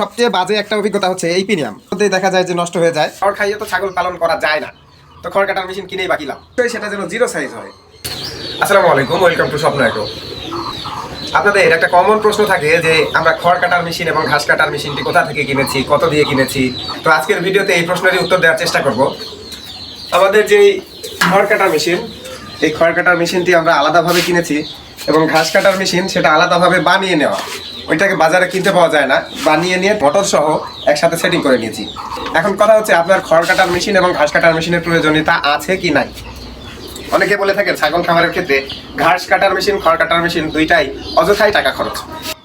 সবচেয়ে বাজে একটা অভিজ্ঞতা হচ্ছে এই মধ্যে দেখা যায় যে নষ্ট হয়ে যায়। খড় খাইয়ে তো ছাগল পালন করা যায় না। তো খড় কাটার মেশিন কিনেই বাকিলাম তো সেটা যেন জিরো সাইজ হয়। আসসালামু আলাইকুম ওয়েলকাম টু স্বপ্ন এগ্রো। আপনাদের একটা কমন প্রশ্ন থাকে যে, আমরা খড় কাটার মেশিন এবং ঘাস কাটার মেশিনটি কোথা থেকে কিনেছি, কত দিয়ে কিনেছি? তো আজকের ভিডিওতে এই প্রশ্নেরই উত্তর দেওয়ার চেষ্টা করব। আমাদের যে খড় কাটার মেশিন এই খড় কাটার মেশিনটি আমরা আলাদাভাবে কিনেছি এবং ঘাস কাটার মেশিন সেটা আলাদাভাবে বানিয়ে নেওয়া। ওইটাকে বাজারে কিনতে পাওয়া যায় না। বানিয়ে নিয়ে মোটর সহ একসাথে সেটিং করে নিয়েছি। এখন কথা হচ্ছে আপনার খড় কাটার মেশিন এবং ঘাস কাটার মেশিনের প্রয়োজনীয়তা আছে কি নাই? অনেকে বলে থাকেন ছাগল খামারের ক্ষেত্রে ঘাস কাটার মেশিন খড় কাটার মেশিন দুইটাই অযথাই টাকা খরচ।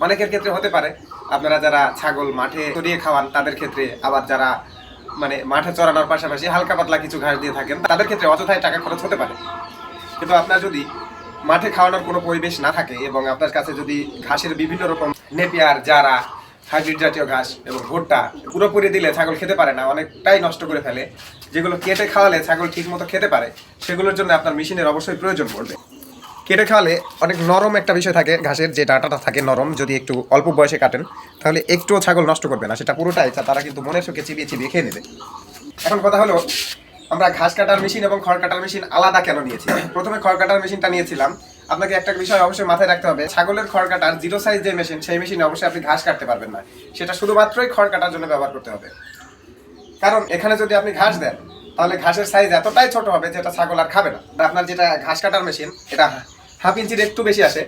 অনেকের ক্ষেত্রে হতে পারে, আপনারা যারা ছাগল মাঠে চড়িয়ে খাওয়ান, তাদের ক্ষেত্রে আবার যারা মানে মাঠে চড়ানোর পাশাপাশি হালকা পাতলা কিছু ঘাস দিয়ে থাকেন, তাদের ক্ষেত্রে অযথাই টাকা খরচ হতে পারে। কিন্তু আপনার যদি মাঠে খাওয়ানোর কোনো পরিবেশ না থাকে এবং আপনার কাছে যদি ঘাসের বিভিন্ন রকম নেপিয়ার, জারা, হাইব্রিড জাতীয় ঘাস এবং ভুট্টা পুরোপুরি দিলে ছাগল খেতে পারে না, অনেকটাই নষ্ট করে ফেলে। যেগুলো কেটে খাওয়ালে ছাগল ঠিক মতো খেতে পারে, সেগুলোর জন্য আপনার মেশিনের অবশ্যই প্রয়োজন পড়বে। কেটে খাওয়ালে অনেক নরম একটা বিষয় থাকে ঘাসের, যে ডাটাটা থাকে নরম, যদি একটু অল্প বয়সে কাটেন, তাহলে একটুও ছাগল নষ্ট করবে না। সেটা পুরোটাই তারা কিন্তু মনের সুখে চিবিয়ে চিবিয়ে খেয়ে নেবে। এখন কথা হলো আমরা ঘাস কাটার মেশিন এবং খড় কাটার মেশিন আলাদা কেন নিয়েছি? প্রথমে খড় কাটার মেশিনটা নিয়েছিলাম। আপনাকে একটা বিষয় অবশ্যই মাথায় রাখতে হবে। ছাগলের খড় কাটার জিরো সাইজ যে মেশিন, সেই মেশিনে অবশ্যই আপনি ঘাস কাটতে পারবেন না। সেটা শুধুমাত্রই খড় কাটার জন্য ব্যবহার করতে হবে। কারণ এখানে যদি আপনি ঘাস দেন, তাহলে ঘাসের সাইজ এতটাই ছোট হবে যেটা ছাগল আর খাবে না। আপনার যেটা ঘাস কাটার মেশিন, এটা হাফ ইঞ্চির একটু বেশি আসে।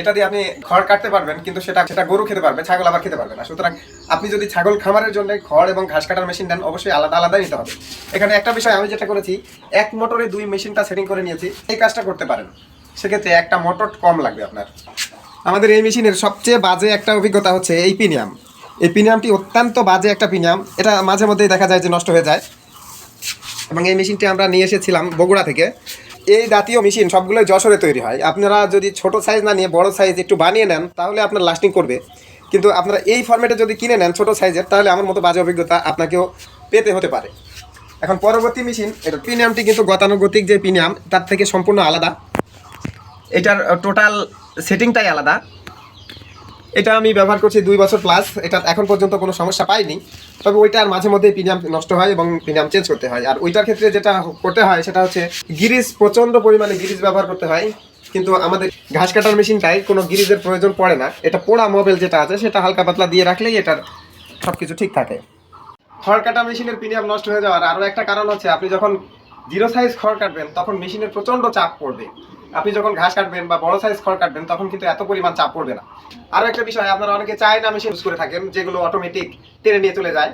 এটা দিয়ে আপনি খড় কাটতে পারবেন, কিন্তু সেটা সেটা গরু খেতে পারবে, ছাগল আবার খেতে পারবে না। সুতরাং আপনি যদি ছাগল খামারের জন্য খড় এবং ঘাস কাটার মেশিন দেন অবশ্যই আলাদা আলাদা নিতে হবে। এখানে একটা বিষয় আমি যেটা করেছি, এক মোটরে দুই মেশিনটা সেটিং করে নিয়েছি, এই কাজটা করতে পারেন। সেক্ষেত্রে একটা মোটর কম লাগবে আপনার। আমাদের এই মেশিনের সবচেয়ে বাজে একটা অভিজ্ঞতা হচ্ছে এই পিনিয়াম। এই পিনিয়ামটি অত্যন্ত বাজে একটা পিনিয়াম। এটা মাঝে মধ্যেই দেখা যায় যে নষ্ট হয়ে যায়। এবং এই মেশিনটি আমরা নিয়ে এসেছিলাম বগুড়া থেকে। এই জাতীয় মেশিন সবগুলোই যশোরে তৈরি হয়। আপনারা যদি ছোট সাইজ না নিয়ে বড় সাইজ একটু বানিয়ে নেন, তাহলে আপনার লাস্টিং করবে। কিন্তু আপনারা এই ফর্মেটে যদি কিনে নেন ছোট সাইজের তাহলে আমার মতো বাজে অভিজ্ঞতা আপনাকেও পেতে হতে পারে। এখন পরবর্তী মেশিন এটা প্রিনিয়ামটি কিন্তু গতানুগতিক যে প্রিনিয়াম তার থেকে সম্পূর্ণ আলাদা। এটার টোটাল সেটিংটাই আলাদা। এটা আমি ব্যবহার করছি দুই বছর প্লাস এটা এখন পর্যন্ত কোনো সমস্যা পাইনি। তবে ওইটার মাঝে মধ্যে প্রিমিয়াম নষ্ট হয় এবং প্রিমিয়াম চেঞ্জ করতে হয়। আর ওইটার ক্ষেত্রে যেটা করতে হয়, সেটা হচ্ছে গিরিজ প্রচণ্ড পরিমাণে গিরিজ ব্যবহার করতে হয়। কিন্তু আমাদের ঘাস কাটার মেশিনটাই কোনো গিরিজের প্রয়োজন পড়ে না। এটা পোড়া মোবাইল যেটা আছে, সেটা হালকা পাতলা দিয়ে রাখলেই এটার সব কিছু ঠিক থাকে। খড় কাটা মেশিনের প্রিমিয়াম নষ্ট হয়ে যাওয়ার আরও একটা কারণ হচ্ছে, আপনি যখন জিরো সাইজ খড় কাটবেন, তখন মেশিনের প্রচণ্ড চাপ পড়বে। আপনি যখন ঘাস কাটবেন বা বড় সাইজ খড় কাটবেন, তখন কিন্তু এত পরিমাণ চাপ পড়বে না। আরও একটা বিষয়, আপনারা অনেকে চায়না মেশিন ইউজ করে থাকেন, যেগুলো অটোমেটিক টেনে নিয়ে চলে যায়।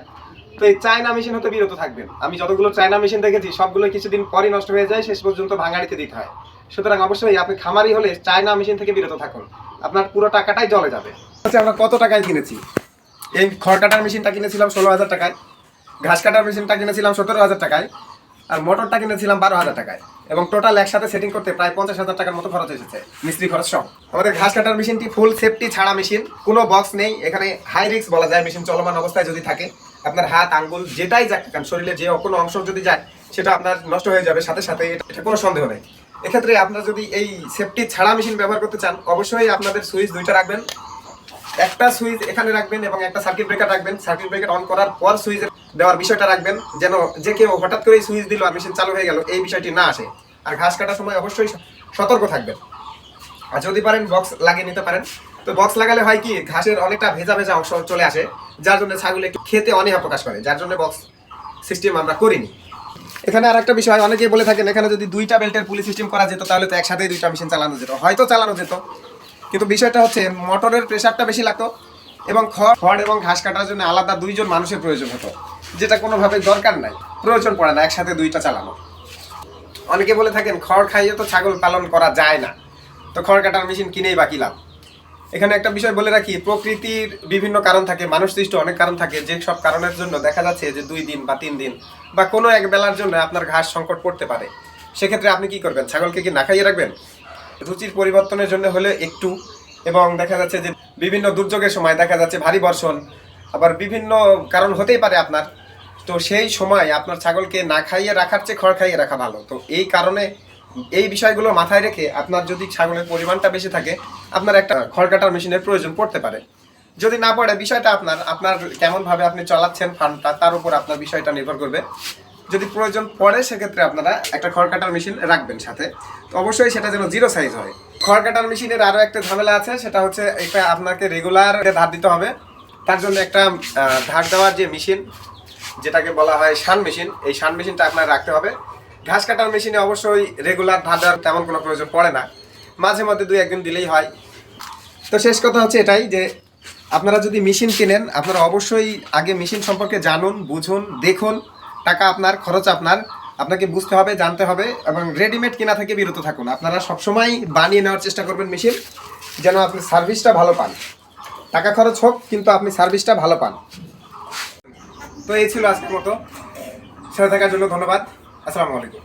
তো এই চায়না মেশিন হতে বিরত থাকবেন। আমি যতগুলো চায়না মেশিন দেখেছি, সবগুলো কিছুদিন পরই নষ্ট হয়ে যায়, শেষ পর্যন্ত ভাঙাড়িতে দিতে হয়। সুতরাং অবশ্যই আপনি খামারি হলে চায়না মেশিন থেকে বিরত থাকুন। আপনার পুরো টাকাটাই জলে যাবে। আচ্ছা আমরা কত টাকায় কিনেছি? এই খড় কাটার মেশিনটা কিনেছিলাম ষোলো হাজার টাকায়, ঘাস কাটার মেশিনটা কিনেছিলাম সতেরো হাজার টাকায়, আর মোটরটা কিনেছিলাম বারো হাজার টাকায়। এবং টোটাল একসাথে সেটিং করতে প্রায় পঞ্চাশ হাজার টাকার মতো খরচ এসেছে, মিস্ত্রি খরচ সহ। আমাদের ঘাস কাটার মেশিনটি ফুল সেফটি ছাড়া মেশিন কোনো বক্স নেই। এখানে হাই রিস্ক বলা যায় মেশিন চলমান অবস্থায় যদি থাকে। আপনার হাত, আঙ্গুল, যেটাই যাক কারণ শরীরে যে কোনো অংশ যদি যায়, সেটা আপনার নষ্ট হয়ে যাবে। সাথে সাথে এটা- কোনো সন্দেহ নেই। এক্ষেত্রে আপনারা যদি এই সেফটি ছাড়া মেশিন ব্যবহার করতে চান, অবশ্যই আপনাদের সুইচ দুইটা রাখবেন। একটা সুইচ এখানে রাখবেন এবং একটা সার্কিট ব্রেকার রাখবেন। সার্কিট ব্রেকার অন করার পর সুইচ দেওয়ার বিষয়টা রাখবেন, যেন যে কেউ হঠাৎ করে সুইচ দিল আর মেশিন চালু হয়ে গেল, এই বিষয়টি না আসে। আর ঘাস কাটার সময় অবশ্যই সতর্ক থাকবেন। আর যদি পারেন, বক্স লাগিয়ে নিতে পারেন। তো বক্স লাগালে হয় কি, ঘাসের অনেকটা ভেজা ভেজা অংশ চলে আসে, যার জন্য ছাগল একটু খেতে অনীহা প্রকাশ করে, যার জন্য বক্স সিস্টেম আমরা করিনি। এখানে আর একটা বিষয়, অনেকেই বলে থাকেন, এখানে যদি দুইটা বেল্টের পুলি সিস্টেম করা যেত, তাহলে তো একসাথেই দুইটা মেশিন চালানো যেত। হয়তো চালানো যেত। কিন্তু বিষয়টা হচ্ছে, মোটরের প্রেশারটা বেশি লাগতো এবং খড় খড় এবং ঘাস কাটার জন্য আলাদা দুইজন মানুষের প্রয়োজন হতো। যেটা কোনোভাবে দরকার নাই, প্রয়োজন পড়ে না, একসাথে দুইটা চালানো। অনেকে বলে থাকেন, খড় খাইয়ে তো ছাগল পালন করা যায় না। তো খড় কাটার মেশিন কিনেই বাকি লাভ? এখানে একটা বিষয় বলে রাখি, প্রকৃতির বিভিন্ন কারণ থাকে, মানুষ সৃষ্ট অনেক কারণ থাকে, যে সব কারণের জন্য দেখা যাচ্ছে যে দুই দিন বা তিন দিন বা কোনো এক বেলার জন্য আপনার ঘাস সংকট পড়তে পারে। সেক্ষেত্রে আপনি কি করবেন? ছাগলকে কি না খাইয়ে রাখবেন? রুচির পরিবর্তনের জন্য হলে একটু, এবং দেখা যাচ্ছে যে বিভিন্ন দুর্যোগের সময় দেখা যাচ্ছে ভারী বর্ষণ আবার বিভিন্ন কারণ হতেই পারে আপনার। তো সেই সময় আপনার ছাগলকে না খাইয়ে রাখার চেয়ে খড় খাইয়ে রাখা ভালো। তো এই কারণে এই বিষয়গুলো মাথায় রেখে আপনার যদি ছাগলের পরিমাণটা বেশি থাকে, আপনার একটা খড় কাটার মেশিনের প্রয়োজন পড়তে পারে। যদি না পড়ে, বিষয়টা আপনার আপনার কেমন ভাবে আপনি চালাচ্ছেন ফান্ডটা তার উপর আপনার বিষয়টা নির্ভর করবে। যদি প্রয়োজন পড়ে, সেক্ষেত্রে আপনারা একটা খড় কাটার মেশিন রাখবেন সাথে। তো অবশ্যই সেটা যেন জিরো সাইজ হয়। খড় কাটার মেশিনের আরও একটা ঝামেলা আছে, সেটা হচ্ছে এটা আপনাকে রেগুলার ধার দিতে হবে। তার জন্য একটা ধার দেওয়ার যে মেশিন, যেটাকে বলা হয় শান মেশিন, এই শান মেশিনটা আপনার রাখতে হবে। ঘাস কাটার মেশিনে অবশ্যই রেগুলার ধার দেওয়ার তেমন কোনো প্রয়োজন পড়ে না। মাঝে মধ্যে দুই একদিন দিলেই হয়। তো শেষ কথা হচ্ছে এটাই যে, আপনারা যদি মেশিন কেনেন, আপনারা অবশ্যই আগে মেশিন সম্পর্কে জানুন, বুঝুন, দেখুন, টাকা আপনার, খরচ আপনার, আপনাকে বুঝতে হবে, জানতে হবে এবং রেডিমেড কেনা থেকে বিরত থাকুন। আপনারা সবসময় বানিয়ে নেওয়ার চেষ্টা করবেন মেশিন, যেন আপনি সার্ভিসটা ভালো পান। টাকা খরচ হোক, কিন্তু আপনি সার্ভিসটা ভালো পান। তো এই ছিল আজকের মতো। সাথে থাকার জন্য ধন্যবাদ। আসসালামু আলাইকুম।